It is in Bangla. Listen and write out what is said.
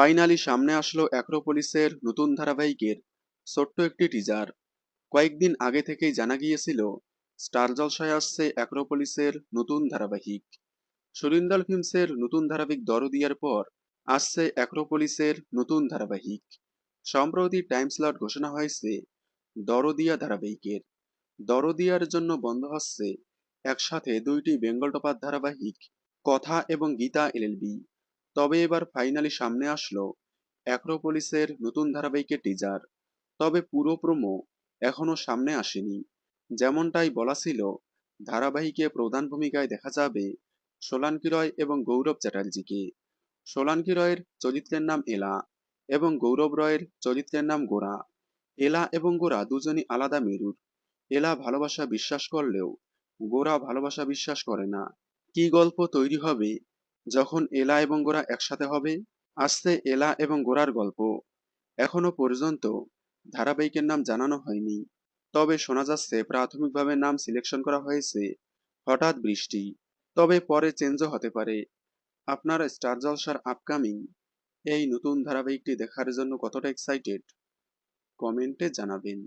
ফাইনালি সামনে আসলো অ্যাক্রোপলিসের নতুন ধারাবাহিকের ছোট্ট একটি টিজার কয়েকদিন আগে থেকেই জানা গিয়েছিল, স্টার জলসায় আসছে অ্যাক্রোপলিসের নতুন ধারাবাহিক। সুরিন্দর ফিল্মসের নতুন ধারাবাহিক দরদিয়ার পর আসছে অ্যাক্রোপলিসের নতুন ধারাবাহিক। সম্প্রতি টাইম স্লট ঘোষণা হয়েছে, দরদিয়া ধারাবাহিকের। দরদিয়ার জন্য বন্ধ হচ্ছে একসাথে দুইটি বেঙ্গল টপার ধারাবাহিক, কথা এবং গীতা এলএলবি তবে এবার ফাইনালি সামনে আসলো অ্যাক্রোপলিসের নতুন ধারাবাহিকের টিজার তবে পুরো প্রোমো এখনও সামনে আসেনি। যেমনটাই বলা ছিল, ধারাবাহিকে প্রধান ভূমিকায় দেখা যাবে সোলানকি রয় এবং গৌরব চ্যাটার্জিকে। সোলানকি রয়ের চরিত্রের নাম এলা এবং গৌরব রয়ের চরিত্রের নাম গোরা। এলা এবং গোরা দুজনই আলাদা মেরুর। এলা ভালোবাসা বিশ্বাস করলেও গোরা ভালোবাসা বিশ্বাস করে না। কি গল্প তৈরি হবে যখন এলা এবং গোরা একসাথে হবে, আসছে এলা এবং গোরার গল্প। এখনও পর্যন্ত ধারাবাহিকের নাম জানানো হয়নি। তবে শোনা যাচ্ছে, প্রাথমিকভাবে নাম সিলেকশন করা হয়েছে। হঠাৎ বৃষ্টি। তবে পরে চেঞ্জও হতে পারে। আপনারা স্টার জলসার আপকামিং এই নতুন ধারাবাহিকটি দেখার জন্য কতটা এক্সাইটেড কমেন্টে জানাবেন।